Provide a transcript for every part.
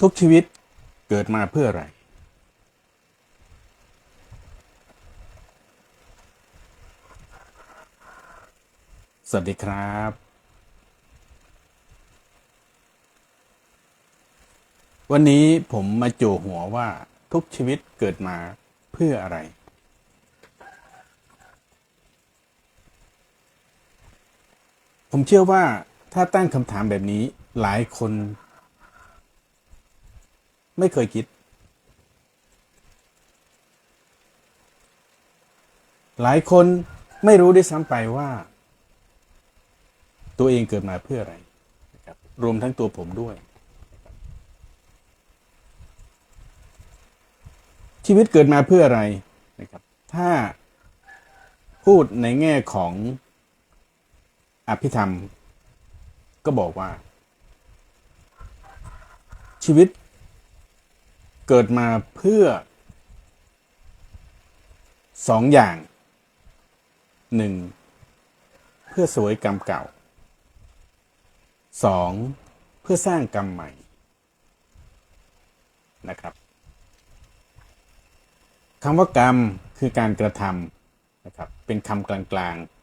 ทุกชีวิตเกิดมาเพื่ออะไร สวัสดีครับวันนี้ผมมาจู่หัวว่าทุกชีวิตเกิดมาเพื่ออะไร ผมเชื่อว่าถ้าตั้งคำถามแบบนี้หลายคน ไม่เคยคิด หลายคนไม่รู้ด้วยซ้ำไปว่า ตัวเองเกิดมาเพื่ออะไรนะครับรวมทั้งตัวผมด้วย ชีวิตเกิดมาเพื่ออะไรนะครับ ถ้าพูดในแง่ของอภิธรรม ก็บอกว่า ชีวิต เกิดมาเพื่อสองอย่างหนึ่งเพื่อสวยกรรมเก่าสองเพื่อสร้างกรรมใหม่นะครับคำว่ากรรมคือการกระทำนะครับเป็นคำกลางๆ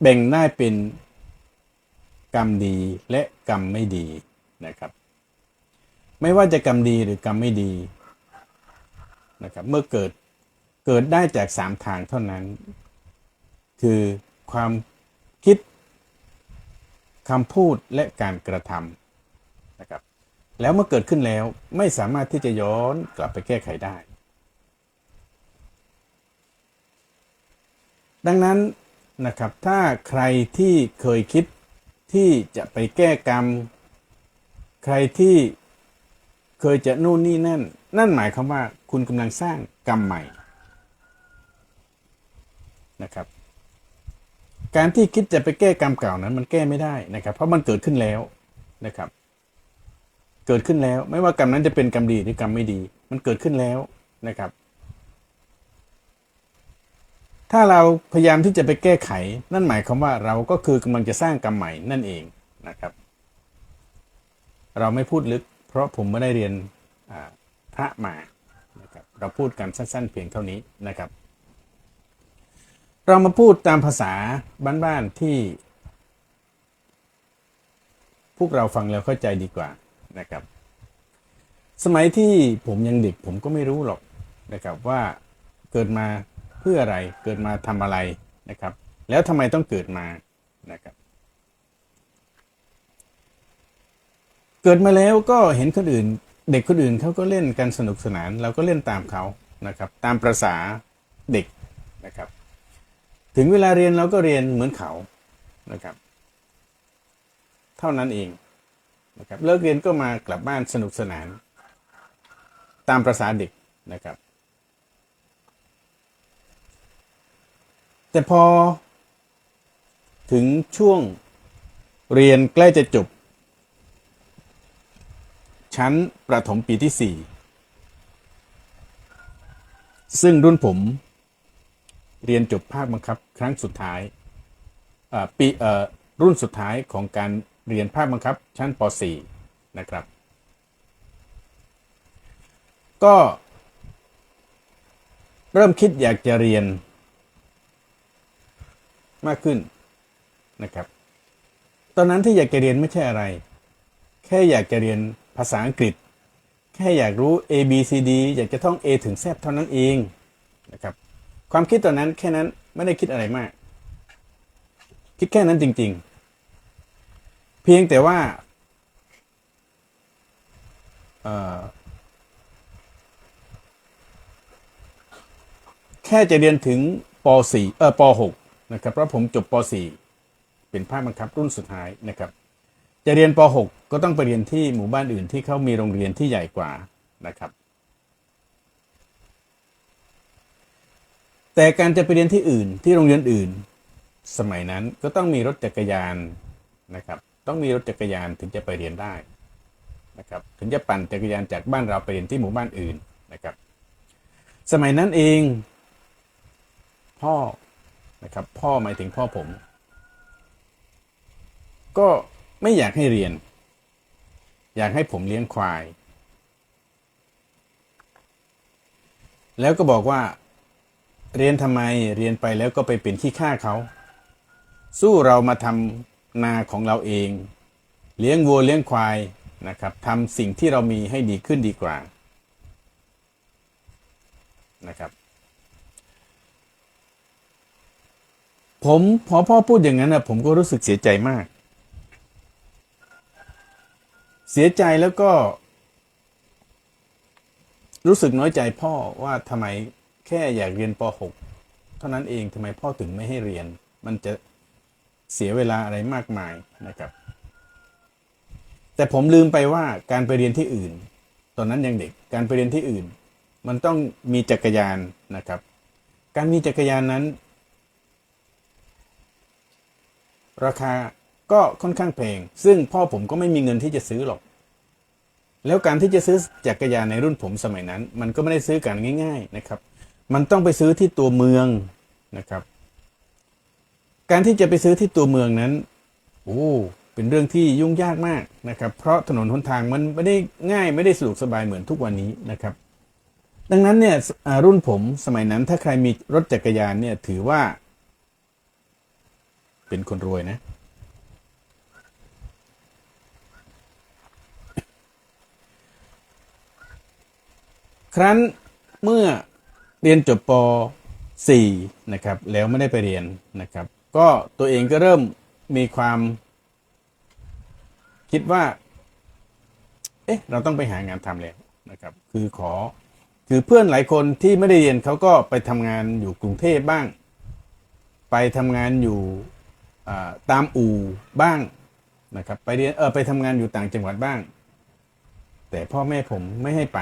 แบ่งได้เป็นกรรมดีและกรรมไม่ดี นะครับ ไม่ว่าจะกรรมดีหรือกรรมไม่ดีนะครับ เมื่อเกิดเกิดได้จากสามทางเท่านั้น คือความคิดคำพูดและการกระทำนะครับ แล้วเมื่อเกิดขึ้นแล้วไม่สามารถที่จะย้อนกลับไปแก้ไขได้ ดังนั้นนะครับถ้าใครที่เคยคิดที่จะไปแก้กรรม ใครที่เคยจะนู่นนี่นั่น นั่นหมายความว่าคุณกำลังสร้างกรรมใหม่นะครับ การที่คิดจะไปแก้กรรมเก่านั้น มันแก้ไม่ได้นะครับ เพราะมันเกิดขึ้นแล้วนะครับ เกิดขึ้นแล้ว ไม่ว่ากรรมนั้นจะเป็นกรรมดีหรือกรรมไม่ดี มันเกิดขึ้นแล้วนะครับ ถ้าเราพยายามที่จะไปแก้ไข นั่นหมายความว่าเราก็คือกำลังจะสร้างกรรมใหม่นั่นเองนะครับ เราไม่พูดลึก เพราะผมไม่ได้เรียนพระมานะครับเราพูดกันสั้นๆ เพียงเท่านี้นะครับ เรามาพูดตามภาษาบ้านๆที่ พวกเราฟังแล้วเข้าใจดีกว่านะครับ สมัยที่ผมยังเด็กผมก็ไม่รู้หรอกนะครับว่าเกิดมาเพื่ออะไรเกิดมาทำอะไรนะครับ แล้วทำไมต้องเกิดมานะครับ เกิดมาแล้วก็เห็นคนอื่น เด็กคนอื่นเขาก็เล่นกันสนุกสนาน เราก็เล่นตามเขานะครับ ตามประษาเด็กนะครับ ถึงเวลาเรียนเราก็เรียนเหมือนเขานะครับ เท่านั้นเองนะครับเลิกเรียนก็มากลับบ้านสนุกสนาน ตามประษาเด็กนะครับ แต่พอถึงช่วงเรียนใกล้จะจบ ชั้นประถมปีที่ 4 ซึ่งรุ่นผมเรียนจบภาคบังคับ ครั้งสุดท้ายปีรุ่นสุดท้ายของการเรียนภาคบังคับชั้นป .4 นะครับ ก็ เริ่มคิดอยากจะเรียนมากขึ้นนะครับ ตอนนั้นที่อยากจะเรียนไม่ใช่อะไร แค่อยากจะเรียน ภาษาอังกฤษ แค่อยากรู้ A B C D อยากจะท่อง A ถึง Z เท่านั้นเองนะครับ ความคิดตอนนั้นแค่นั้นไม่ได้คิดอะไรมาก คิดแค่นั้นจริง ๆ เพียงแต่ว่าแค่จะเรียนถึงป .4 เออป .6 นะครับเพราะผมจบป .4 เป็นภาคบังคับรุ่นสุดท้ายนะครับ จะเรียนป .6 ก็ต้องไปเรียนที่หมู่บ้านอื่นที่เขามีโรงเรียนที่ใหญ่กว่านะครับ แต่การจะไปเรียนที่อื่นที่โรงเรียนอื่น สมัยนั้นก็ต้องมีรถจักรยานนะครับ ต้องมีรถจักรยานถึงจะไปเรียนได้นะครับ ถึงจะปั่นจักรยานจากบ้านเราไปเรียนที่หมู่บ้านอื่นนะครับ สมัยนั้นเอง พ่อนะครับ พ่อหมายถึงพ่อผม ก็ ไม่อยากให้เรียน อยากให้ผมเลี้ยงควาย แล้วก็บอกว่า เรียนทำไมเรียนไปแล้วก็ไปเป็นขี้ข้าเขา สู้เรามาทำนาของเราเอง เลี้ยงวัวเลี้ยงควายนะครับทำสิ่งที่เรามีให้ดีขึ้นดีกว่านะครับผมพอพ่อพูดอย่างนั้นนะผมก็รู้สึกเสียใจมาก เสียใจแล้วก็ รู้สึกน้อยใจพ่อว่าทำไมแค่อยากเรียนป .6 เท่านั้นเองทำไมพ่อถึงไม่ให้เรียน มันจะเสียเวลาอะไรมากมายนะครับ แต่ผมลืมไปว่าการไปเรียนที่อื่น ตอนนั้นยังเด็กการไปเรียนที่อื่น มันต้องมีจักรยานนะครับ การมีจักรยานนั้น ราคา ก็ค่อนข้างแพง ซึ่งพ่อผมก็ไม่มีเงินที่จะซื้อหรอก แล้วการที่จะซื้อจักรยานในรุ่นผมสมัยนั้น มันก็ไม่ได้ซื้อกันง่าย ๆนะครับ มันต้องไปซื้อที่ตัวเมืองนะครับ การที่จะไปซื้อที่ตัวเมืองนั้น โอ้เป็นเรื่องที่ยุ่งยากมากนะครับ เพราะถนนหนทางมันไม่ได้ง่ายไม่ได้สะดวกสบายเหมือนทุกวันนี้นะครับ ดังนั้นเนี่ยรุ่นผมสมัยนั้นถ้าใครมีรถจักรยานเนี่ยถือว่า เป็นคนรวยนะ ครั้นเมื่อเรียนจบป .4 นะครับแล้วไม่ได้ไปเรียนนะครับ ก็ตัวเองก็เริ่มมีความคิดว่า เอ๊ะ เราต้องไปหางานทำแล้วนะครับ คือขอ คือเพื่อนหลายคนที่ไม่ได้เรียนเขาก็ไปทำงานอยู่กรุงเทพบ้าง ไปทำงานอยู่ตามอู่บ้างนะครับ ไปเรียน เออ ไปทำงานอยู่ต่างจังหวัดบ้าง แต่พ่อแม่ผมไม่ให้ไป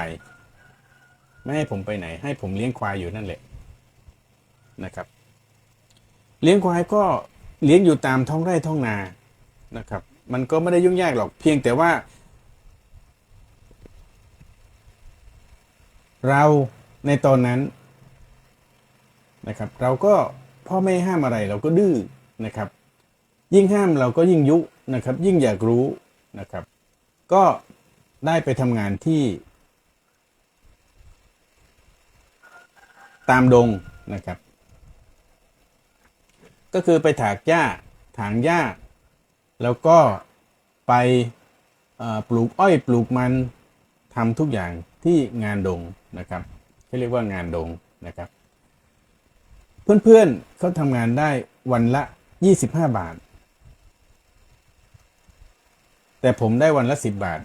ไม่ให้ผมไปไหน ให้ผมเลี้ยงควายอยู่นั่นแหละนะครับ เลี้ยงควายก็เลี้ยงอยู่ตามท้องไร่ท้องนานะครับ มันก็ไม่ได้ยุ่งยากหรอกเพียงแต่ว่า เราในตอนนั้นนะครับ เราก็พ่อแม่ห้ามอะไรเราก็ดื้อนะครับ ยิ่งห้ามเราก็ยิ่งยุนะครับ ยิ่งอยากรู้นะครับ ก็ได้ไปทำงานที่ ตามดงนะครับ ก็คือไปถากหญ้าถางหญ้า แล้วก็ไปปลูกอ้อยปลูกมันทำทุกอย่างที่งานดงนะครับที่เรียกว่างานดงนะครับ เพื่อนๆเขาทำงานได้วันละ 25 บาท แต่ผมได้วันละ 10 บาท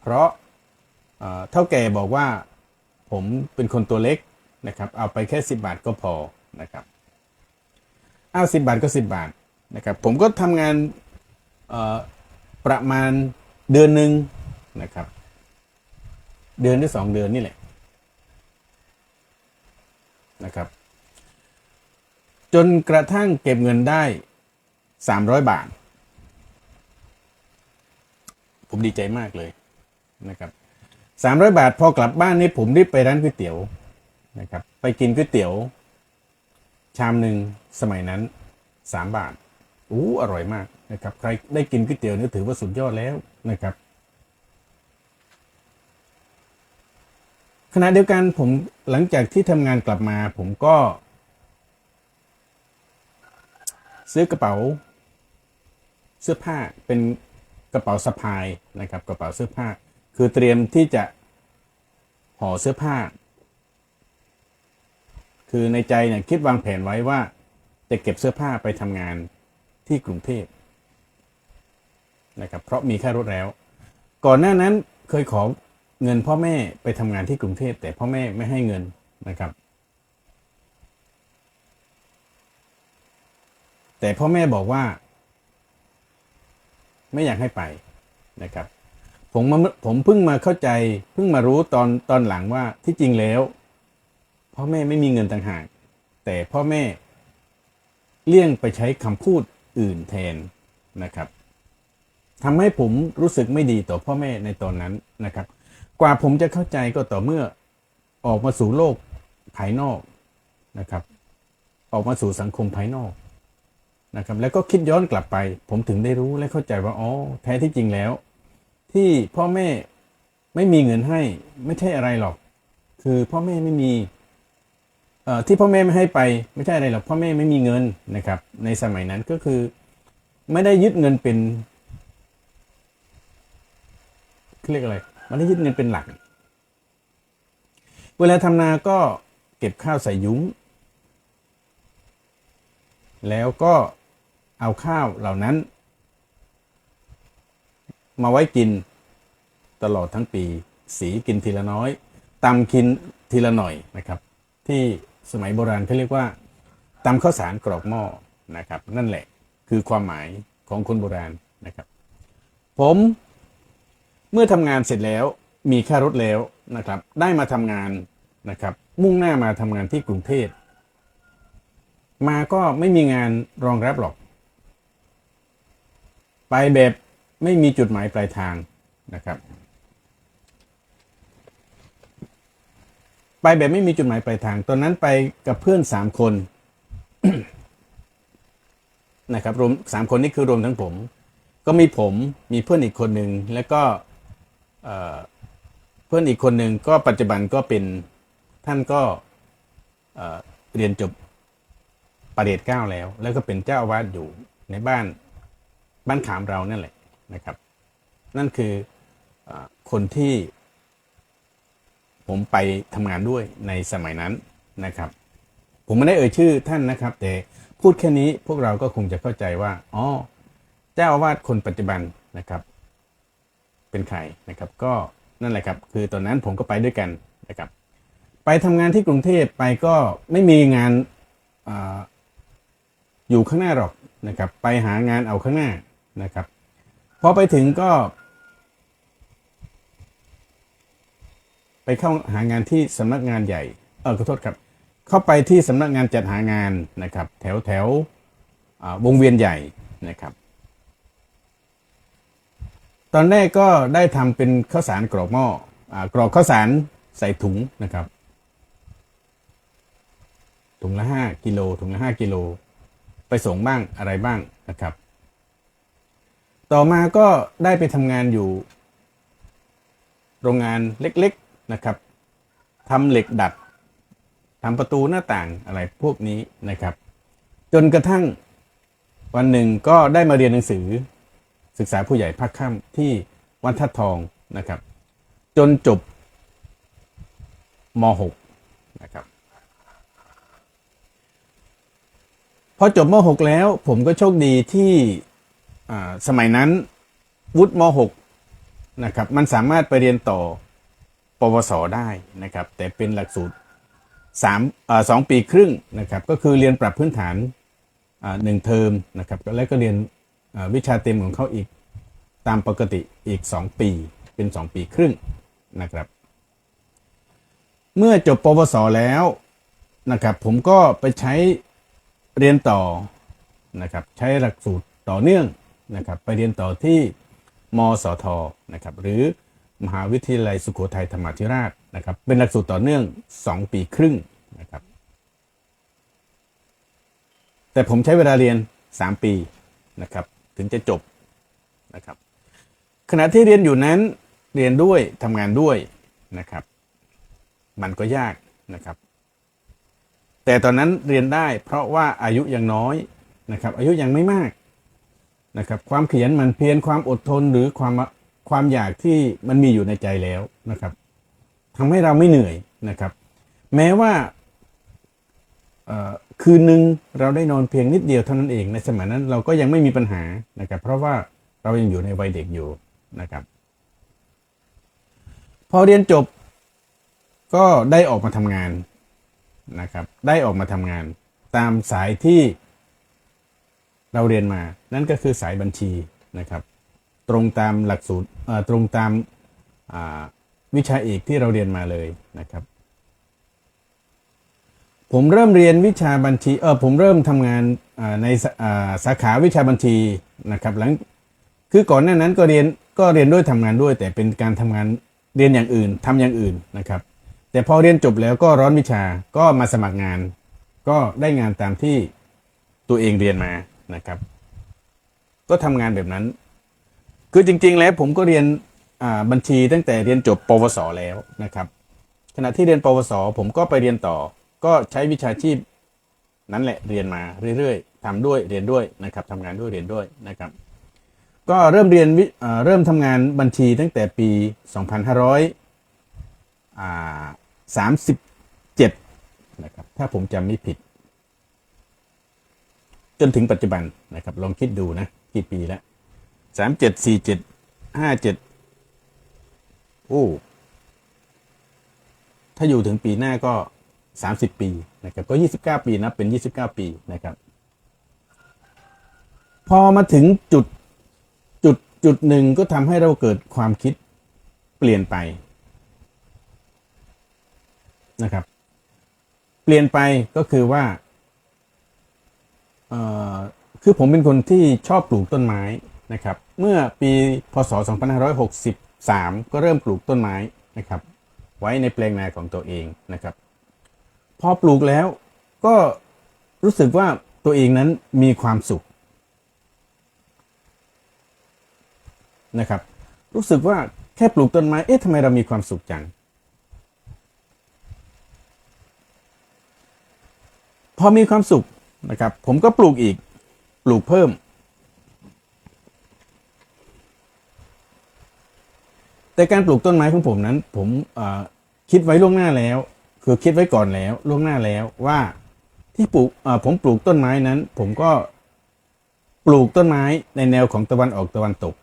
เพราะเอ่อเท่าแก่บอกว่าผมเป็นคนตัวเล็ก นะครับ เอาไปแค่ 10 บาทก็พอนะครับเอา10บาทก็ 10 บาทนะครับผมก็ทำงานประมาณเดือนหนึ่งนะครับ เดือนหรือสองเดือนนี่แหละนะครับ จนกระทั่งเก็บเงินได้ 300 บาท ผมดีใจมากเลยนะครับ300 บาทพอกลับบ้านนี่ผมรีบไปร้านก๋วยเตี๋ยว นะครับ ไปกินก๋วยเตี๋ยว ชามหนึ่งสมัยนั้น 3 บาทอู้อร่อยมากนะครับ ใครได้กินก๋วยเตี๋ยวนี่ถือว่าสุดยอดแล้วนะครับขณะเดียวกันผมหลังจากที่ทำงานกลับมา ผมก็ ซื้อกระเป๋า เสื้อผ้าเป็นกระเป๋าสะพายนะครับ กระเป๋าเสื้อผ้า คือเตรียมที่จะห่อเสื้อผ้า คือในใจเนี่ยคิดวางแผนไว้ว่า จะเก็บเสื้อผ้าไปทำงานที่กรุงเทพนะครับเพราะมีค่ารถแล้ว ก่อนหน้านั้นเคยขอเงินพ่อแม่ไปทำงานที่กรุงเทพแต่พ่อแม่ไม่ให้เงินนะครับ แต่พ่อแม่บอกว่า ไม่อยากให้ไปนะครับผมมาผมเพิ่งมาเข้าใจเพิ่งมารู้ตอนตอนหลังว่าที่จริงแล้ว พ่อแม่ไม่มีเงินต่างหาก แต่พ่อแม่เลี่ยงไปใช้คำพูดอื่นแทนนะครับทำให้ผมรู้สึกไม่ดีต่อพ่อแม่ในตอนนั้นนะครับ กว่าผมจะเข้าใจก็ต่อเมื่อออกมาสู่โลกภายนอกนะครับ ออกมาสู่สังคมภายนอกนะครับ แล้วก็คิดย้อนกลับไป ผมถึงได้รู้และเข้าใจว่าอ๋อแท้ที่จริงแล้ว ที่พ่อแม่ไม่มีเงินให้ไม่ใช่อะไรหรอก คือพ่อแม่ไม่มี ที่พ่อแม่ไม่ให้ไปไม่ใช่อะไรหรอกพ่อแม่ไม่มีเงินนะครับ ในสมัยนั้นก็คือ ไม่ได้ยึดเงินเป็นเรียกอะไรไม่ได้ยึดเงินเป็นหลัก เวลาทำนาก็เก็บข้าวใส่ยุ้ง แล้วก็เอาข้าวเหล่านั้น มาไว้กินตลอดทั้งปี สีกินทีละน้อยตำกินทีละหน่อยนะครับ ที่ สมัยโบราณเขาเรียกว่าตำข้าวสารกรอกหม้อนะครับ นั่นแหละคือความหมายของคนโบราณนะครับ ผมเมื่อทำงานเสร็จแล้วมีค่ารถแล้วนะครับ ได้มาทำงานนะครับ มุ่งหน้ามาทำงานที่กรุงเทพมาก็ไม่มีงานรองรับหรอก ไปแบบไม่มีจุดหมายปลายทางนะครับ ไปแบบไม่มีจุดหมายปลายทาง ตอนนั้นไปกับเพื่อนสามคนนะครับรวมสามคนนี่คือรวมทั้งผม ก็มีผมมีเพื่อนอีกคนหนึ่งแล้วก็เพื่อนอีกคนหนึ่งก็ปัจจุบันก็เป็นท่านก็เเรียนจบประเดชเก้าแล้ว แล้วก็เป็นเจ้าอาวาสอยู่ในบ้านบ้านขามเรานั่นแหละนะครับ นั่นคืออคนที่ ผมไปทำงานด้วยในสมัยนั้นนะครับ ผมไม่ได้เอ่ยชื่อท่านนะครับ แต่พูดแค่นี้พวกเราก็คงจะเข้าใจว่าอ๋อเจ้าอาวาสคนปัจจุบันนะครับ เป็นใครนะครับ ก็นั่นแหละครับ คือตอนนั้นผมก็ไปด้วยกันนะครับ ไปทำงานที่กรุงเทพไปก็ไม่มีงานออยู่ข้างหน้าหรอกนะครับ ไปหางานเอาข้างหน้านะครับพอไปถึงก็ ไปเข้าหางานที่สำนักงานใหญ่ เออขอโทษครับ เข้าไปที่สำนักงานจัดหางานนะครับ แถวแถววงเวียนใหญ่นะครับ ตอนแรกก็ได้ทำเป็นข้าวสารกรอกหม้ออกรอกข้าวสารใส่ถุงนะครับ ถุงละห้ากิโลถุงละห้ากิโลไปส่งบ้างอะไรบ้างนะครับ ต่อมาก็ได้ไปทำงานอยู่ โรงงานเล็ก นะครับทำเหล็กดัดทำประตูหน้าต่างอะไรพวกนี้นะครับ จนกระทั่งวันหนึ่งก็ได้มาเรียนหนังสือ ศึกษาผู้ใหญ่ภาคค่ำที่วัดทัดทองนะครับ จนจบม .6 นะครับพอจบม .6 แล้วผมก็โชคดีที่อ่าสมัยนั้นวุฒิม .6 นะครับมันสามารถไปเรียนต่อ วสได้นะครับแต่เป็นหลักสูตรสามสองปีครึ่งนะครับก็คือเรียนปรับพื้นฐานหนึ่งเทอมนะครับแล้วก็เรียนวิชาเต็มของเขาอีกตามปกติอีก 2 ปีเป็น 2 ปีครึ่งนะครับ เมื่อจบปวสแล้วนะครับผมก็ไปใช้เรียนต่อนะครับใช้หลักสูตรต่อเนื่องนะครับไปเรียนต่อที่มสทนะครับหรือ มหาวิทยาลัยสุโขทัยธรรมาธิราชนะครับ เป็นหลักสูตรต่อเนื่อง 2 ปีครึ่งนะครับ แต่ผมใช้เวลาเรียน 3 ปีนะครับ ถึงจะจบนะครับ ขณะที่เรียนอยู่นั้นเรียนด้วยทำงานด้วยนะครับ มันก็ยากนะครับ แต่ตอนนั้นเรียนได้เพราะว่าอายุยังน้อยนะครับ อายุยังไม่มากนะครับ ความเขียนมันเพียรความอดทนหรือความ ความอยากที่มันมีอยู่ในใจแล้วนะครับทำให้เราไม่เหนื่อยนะครับ แม้ว่าคืนหนึ่งเราได้นอนเพียงนิดเดียวเท่านั้นเอง ในสมัยนั้นเราก็ยังไม่มีปัญหานะครับ เพราะว่าเรายังอยู่ในวัยเด็กอยู่นะครับ พอเรียนจบก็ได้ออกมาทำงานนะครับ ได้ออกมาทำงานตามสายที่เราเรียนมา นั่นก็คือสายบัญชีนะครับ ตรงตามหลักสูตรตรงตามวิชาเอกที่เราเรียนมาเลยนะครับ ผมเริ่มเรียนวิชาบัญชีเออผมเริ่มทำงานในสาสาขาวิชาบัญชีนะครับหลังคือก่อนหน้านั้นก็เรียนก็เรียนด้วยทำงานด้วย แต่เป็นการทำงานเรียนอย่างอื่นทำอย่างอื่นนะครับ แต่พอเรียนจบแล้วก็ร้อนวิชาก็มาสมัครงาน ก็ได้งานตามที่ตัวเองเรียนมานะครับ ก็ทำงานแบบนั้น คือจริง ๆ แล้วผมก็เรียนบัญชีตั้งแต่เรียนจบปวสแล้วนะครับ ขณะที่เรียนปวส ผมก็ไปเรียนต่อ ก็ใช้วิชาชีพนั้นแหละเรียนมาเรื่อยๆทำด้วยเรียนด้วยนะครับทำงานด้วยเรียนด้วยนะครับ ก็เริ่มเรียนวิเริ่มทำงานบัญชีตั้งแต่ปี 2500อ่า37นะครับถ้าผมจำไม่ผิด จนถึงปัจจุบันนะครับ ลองคิดดูนะกี่ปีแล้ว สามเจ็ดสี่เจ็ดห้าเจ็ดโอ้ ถ้าอยู่ถึงปีหน้าก็สามสิบปีนะครับ ก็ยี่สิบเก้าปีนะเป็นยี่สิบเก้าปีนะครับ พอมาถึงจุดจุดจุดหนึ่งก็ทำให้เราเกิดความคิดเปลี่ยนไปนะครับ เปลี่ยนไปก็คือว่า เอ่อ คือผมเป็นคนที่ชอบปลูกต้นไม้ นะครับเมื่อปีพศ 2563 ก็เริ่มปลูกต้นไม้นะครับไว้ในแปลงนาของตัวเองนะครับพอปลูกแล้วก็รู้สึกว่าตัวเองนั้นมีความสุขนะครับรู้สึกว่าแค่ปลูกต้นไม้เอ๊ะทำไมเรามีความสุขจังพอมีความสุขนะครับผมก็ปลูกอีกปลูกเพิ่ม แต่การปลูกต้นไม้ของผมนั้น ผมคิดไว้ล่วงหน้าแล้ว คือคิดไว้ก่อนแล้วล่วงหน้าแล้วว่าที่ปลูกผมปลูกต้นไม้นั้น ผมก็ปลูกต้นไม้ในแนวของตะวันออกตะวันตก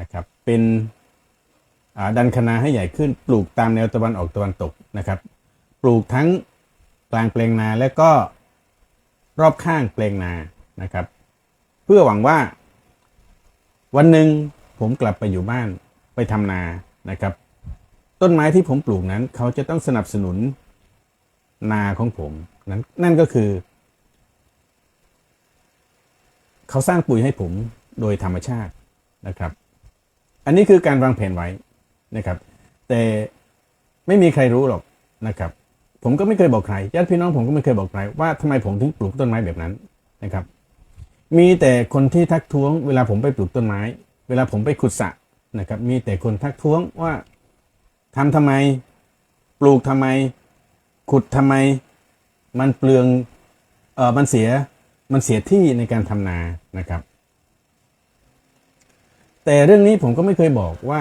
นะครับ เป็นดันคณาให้ใหญ่ขึ้น ปลูกตามแนวตะวันออกตะวันตกนะครับ ปลูกทั้งกลางแปลงนาและก็รอบข้างแปลงนานะครับ เพื่อหวังว่า วันหนึ่งผมกลับไปอยู่บ้าน ไปทำนานะครับ ต้นไม้ที่ผมปลูกนั้น เขาจะต้องสนับสนุนนาของผมนั้นนั่นก็คือ เขาสร้างปุ๋ยให้ผมโดยธรรมชาตินะครับ อันนี้คือการวางแผนไว้นะครับ แต่ไม่มีใครรู้หรอกนะครับ ผมก็ไม่เคยบอกใครญาติพี่น้องผมก็ไม่เคยบอกใครว่าทำไมผมถึงปลูกต้นไม้แบบนั้นนะครับ มีแต่คนที่ทักท้วงเวลาผมไปปลูกต้นไม้ เวลาผมไปขุดสระ นะครับมีแต่คนทักท้วงว่าทำทำไม ปลูกทำไม ขุดทำไม มันเปลืองเออมันเสียมันเสียที่ในการทำนานะครับ แต่เรื่องนี้ผมก็ไม่เคยบอกว่า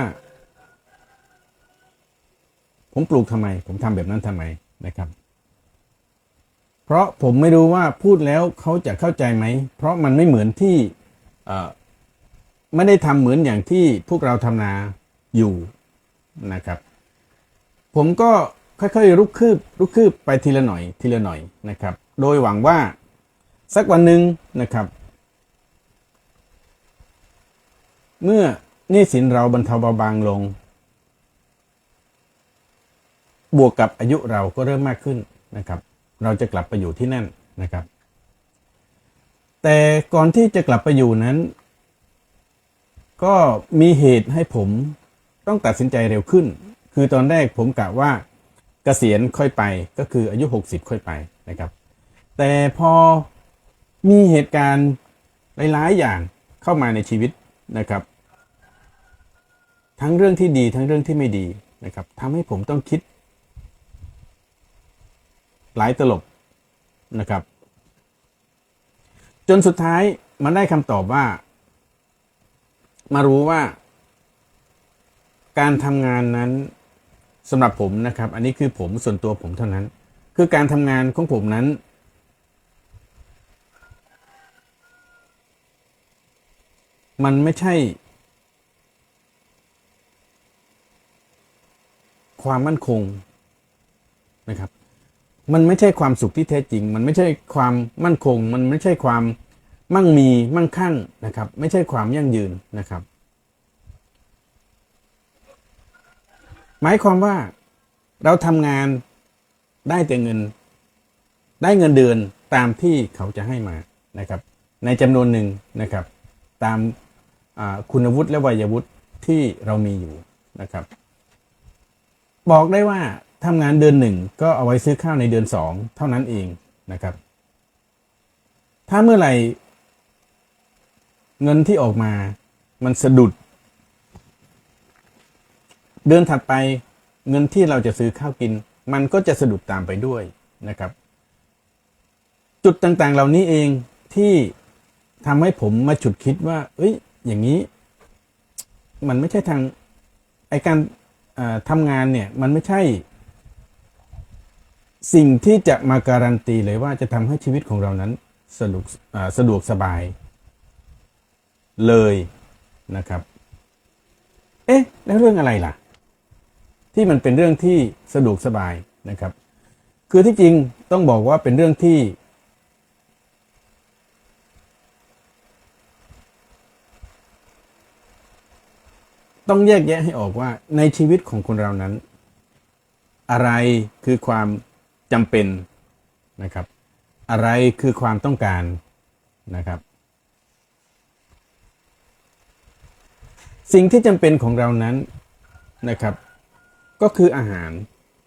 ผมปลูกทำไม ผมทำแบบนั้นทำไมนะครับ เพราะผมไม่รู้ว่าพูดแล้วเขาจะเข้าใจไหม เพราะมันไม่เหมือนที่เออ ไม่ได้ทำเหมือนอย่างที่พวกเราทำนาอยู่นะครับ ผมก็ค่อยๆลุกคืบลุกคืบไปทีละหน่อยทีละหน่อยนะครับ โดยหวังว่าสักวันหนึ่งนะครับ เมื่อหนี้สินเราบรรเทาเบาบางลง บวกกับอายุเราก็เริ่มมากขึ้นนะครับ เราจะกลับไปอยู่ที่นั่นนะครับ แต่ก่อนที่จะกลับไปอยู่นั้น ก็มีเหตุให้ผมต้องตัดสินใจเร็วขึ้น คือตอนแรกผมกะว่าเกษียณค่อยไปก็คืออายุ 60 ค่อยไปนะครับ แต่พอมีเหตุการณ์หลาย ๆ อย่างเข้ามาในชีวิตนะครับ ทั้งเรื่องที่ดีทั้งเรื่องที่ไม่ดีนะครับทำให้ผมต้องคิด หลายตลบนะครับ จนสุดท้ายมันได้คำตอบว่า มารู้ว่า การทำงานนั้นสำหรับผมนะครับ อันนี้คือผมส่วนตัวผมเท่านั้น คือการทำงานของผมนั้น มันไม่ใช่ ความมั่นคงนะครับ มันไม่ใช่ความสุขที่แท้จริง มันไม่ใช่ความมั่นคง มันไม่ใช่ความ มั่งมีมั่งคั่งนะครับ ไม่ใช่ความยั่งยืนนะครับ หมายความว่าเราทำงานได้แต่เงิน ได้เงินเดือนตามที่เขาจะให้มานะครับ ในจำนวนหนึ่งนะครับ ตามคุณวุฒิและวัยวุฒิที่เรามีอยู่นะครับ บอกได้ว่าทำงานเดือนหนึ่งก็เอาไว้ซื้อข้าวในเดือนสองเท่านั้นเองนะครับ ถ้าเมื่อไหร่ เงินที่ออกมา มันสะดุด เดือนถัดไปเงินที่เราจะซื้อข้าวกิน มันก็จะสะดุดตามไปด้วยนะครับ จุดต่างๆ เหล่านี้เองที่ทำให้ผมมาฉุดคิดว่า เอ้ย อย่างนี้ มันไม่ใช่ทางไอการทำงานเนี่ย มันไม่ใช่ สิ่งที่จะมาการันตีเลยว่าจะทำให้ชีวิตของเรานั้นสะดวกสะดวกสบาย เลยนะครับเอ๊ะแล้วเรื่องอะไรล่ะ ที่มันเป็นเรื่องที่สะดวกสบายนะครับ คือที่จริงต้องบอกว่าเป็นเรื่องที่ ต้องแยกแยะให้ออกว่าในชีวิตของคนเรานั้น อะไรคือความจำเป็นนะครับ อะไรคือความต้องการนะครับ สิ่งที่จำเป็นของเรานั้นนะครับ ก็คืออาหาร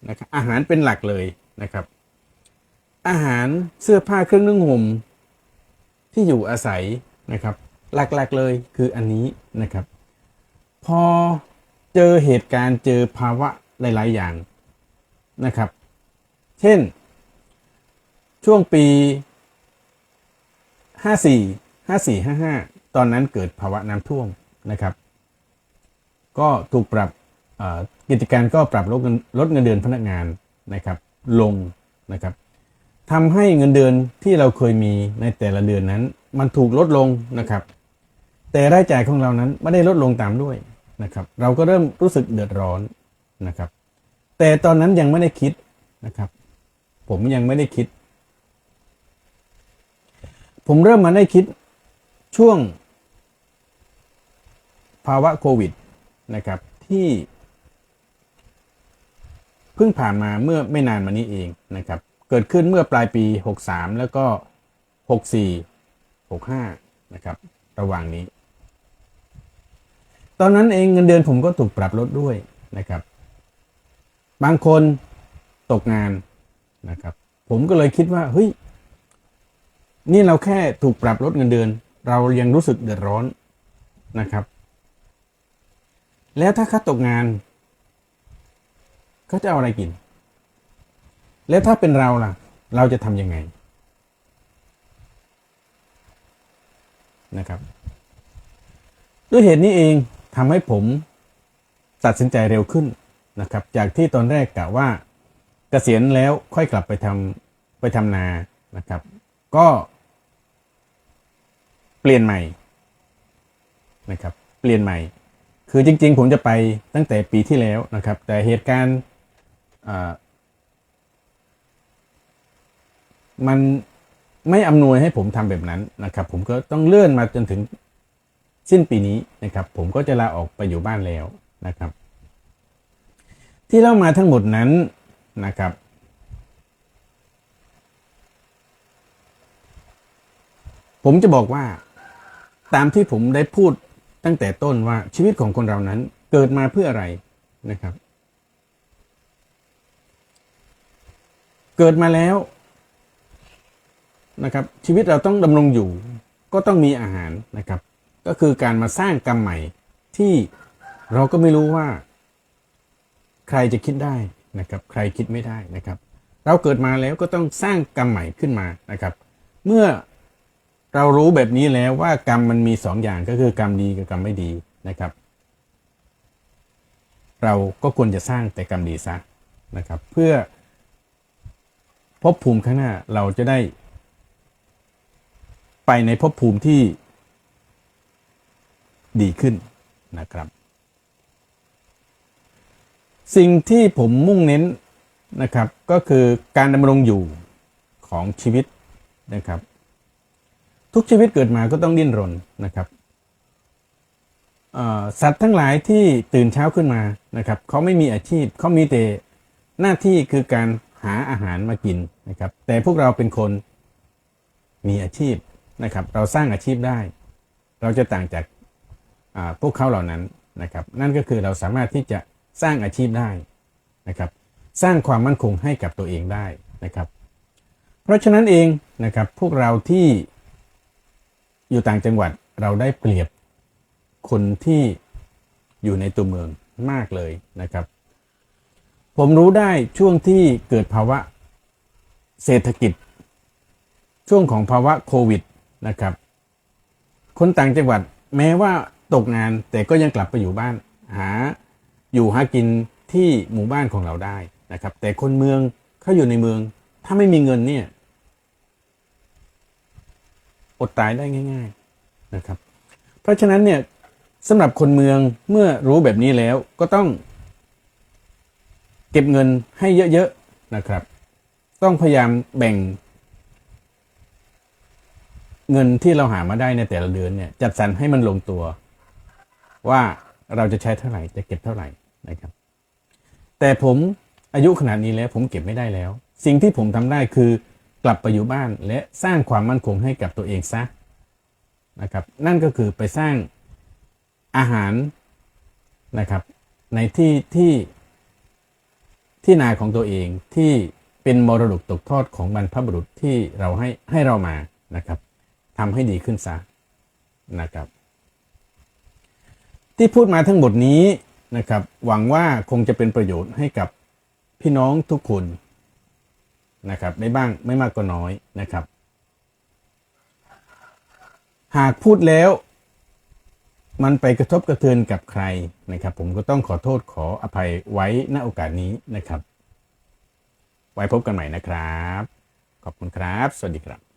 นะครับอาหารเป็นหลักเลยนะครับ อาหารเสื้อผ้าเครื่องนึ่งห่มที่อยู่อาศัยนะครับ หลักๆเลยคืออันนี้นะครับ พอเจอเหตุการณ์เจอภาวะหลาย ๆ อย่างนะครับ เช่น ช่วงปี 54 54 55 ตอนนั้นเกิดภาวะน้ำท่วมนะครับ ก็ถูกปรับกิจการก็ปรับลดเงินลดเงินเดือนพนักงานนะครับลงนะครับทำให้เงินเดือนที่เราเคยมีในแต่ละเดือนนั้น มันถูกลดลงนะครับ แต่รายจ่ายของเรานั้นไม่ได้ลดลงตามด้วยนะครับ เราก็เริ่มรู้สึกเดือดร้อนนะครับ แต่ตอนนั้นยังไม่ได้คิดนะครับ ผมยังไม่ได้คิด ผมเริ่มมาได้คิดช่วงภาวะโควิด นะครับที่เพิ่งผ่านมาเมื่อไม่นานมานี้เองนะครับ เกิดขึ้นเมื่อปลายปี 63 แล้วก็ 64 65 นะครับ ระหว่างนี้ ตอนนั้นเองเงินเดือนผมก็ถูกปรับลดด้วยนะครับ บางคนตกงานนะครับ ผมก็เลยคิดว่าเฮ้ยนี่เราแค่ถูกปรับลดเงินเดือน เรายังรู้สึกเดือดร้อนนะครับ แล้วถ้าเขาตกงานเขาจะเอาอะไรกิน แล้วถ้าเป็นเราล่ะ เราจะทำยังไงนะครับ ด้วยเหตุนี้เองทำให้ผมตัดสินใจเร็วขึ้นนะครับ จากที่ตอนแรกกะว่าเกษียณแล้วค่อยกลับไปทำไปทำนานะครับ ก็เปลี่ยนใหม่นะครับ เปลี่ยนใหม่ คือจริง ๆ ผมจะไปตั้งแต่ปีที่แล้วนะครับ แต่เหตุการณ์มันไม่อำนวยให้ผมทำแบบนั้นนะครับ ผมก็ต้องเลื่อนมาจนถึงสิ้นปีนี้นะครับ ผมก็จะลาออกไปอยู่บ้านแล้วนะครับ ที่เล่ามาทั้งหมดนั้นนะครับ ผมจะบอกว่าตามที่ผมได้พูด ตั้งแต่ต้นว่าชีวิตของคนเรานั้นเกิดมาเพื่ออะไรนะครับ เกิดมาแล้วนะครับ ชีวิตเราต้องดำรงอยู่ ก็ต้องมีอาหารนะครับ ก็คือการมาสร้างกรรมใหม่ที่เราก็ไม่รู้ว่า ใครจะคิดได้นะครับ ใครคิดไม่ได้นะครับ เราเกิดมาแล้วก็ต้องสร้างกรรมใหม่ขึ้นมานะครับ เมื่อ เรารู้แบบนี้แล้วว่ากรรมมันมีสองอย่างก็คือกรรมดีกับกรรมไม่ดีนะครับ เราก็ควรจะสร้างแต่กรรมดีซะนะครับ เพื่อภพภูมิข้างหน้าเราจะได้ ไปในภพภูมิที่ดีขึ้นนะครับ สิ่งที่ผมมุ่งเน้นนะครับ ก็คือการดำรงอยู่ของชีวิตนะครับ ทุกชีวิตเกิดมาก็ต้องดิ้นรนนะครับสัตว์ทั้งหลายที่ตื่นเช้าขึ้นมานะครับเขาไม่มีอาชีพเขามีแต่หน้าที่คือการหาอาหารมากินนะครับ แต่พวกเราเป็นคนมีอาชีพนะครับ เราสร้างอาชีพได้ เราจะต่างจากพวกเขาเหล่านั้นนะครับ นั่นก็คือเราสามารถที่จะสร้างอาชีพได้นะครับ สร้างความมั่นคงให้กับตัวเองได้นะครับ เพราะฉะนั้นเองนะครับพวกเราที่ อยู่ต่างจังหวัดเราได้เปรียบคนที่อยู่ในตัวเมืองมากเลยนะครับ ผมรู้ได้ช่วงที่เกิดภาวะเศรษฐกิจ ช่วงของภาวะโควิดนะครับ คนต่างจังหวัดแม้ว่าตกงานแต่ก็ยังกลับไปอยู่บ้าน หาอยู่หากินที่หมู่บ้านของเราได้นะครับ แต่คนเมืองเขาอยู่ในเมือง ถ้าไม่มีเงินเนี่ย อดตายได้ง่าย ๆนะครับ เพราะฉะนั้นเนี่ยสำหรับคนเมืองเมื่อรู้แบบนี้แล้วก็ต้อง เก็บเงินให้เยอะๆนะครับ ต้องพยายามแบ่ง เงินที่เราหามาได้ในแต่ละเดือนเนี่ย จัดสรรให้มันลงตัว ว่าเราจะใช้เท่าไหร่จะเก็บเท่าไหร่นะครับ แต่ผมอายุขนาดนี้แล้วผมเก็บไม่ได้แล้ว สิ่งที่ผมทำได้คือ กลับไปอยู่บ้านและสร้างความมั่นคงให้กับตัวเองซะนะครับนั่นก็คือไปสร้างอาหารนะครับในที่ที่ที่นาของตัวเองที่เป็นมรดกตกทอดของบรรพบุรุษที่เราให้ให้เรามานะครับทำให้ดีขึ้นซะนะครับ ที่พูดมาทั้งหมดนี้นะครับหวังว่าคงจะเป็นประโยชน์ให้กับพี่น้องทุกคน นะครับได้บ้างไม่มากก็น้อยนะครับ หากพูดแล้ว มันไปกระทบกระเทือนกับใครนะครับ ผมก็ต้องขอโทษขออภัยไว้ณโอกาสนี้นะครับ ไว้พบกันใหม่นะครับ ขอบคุณครับ สวัสดีครับ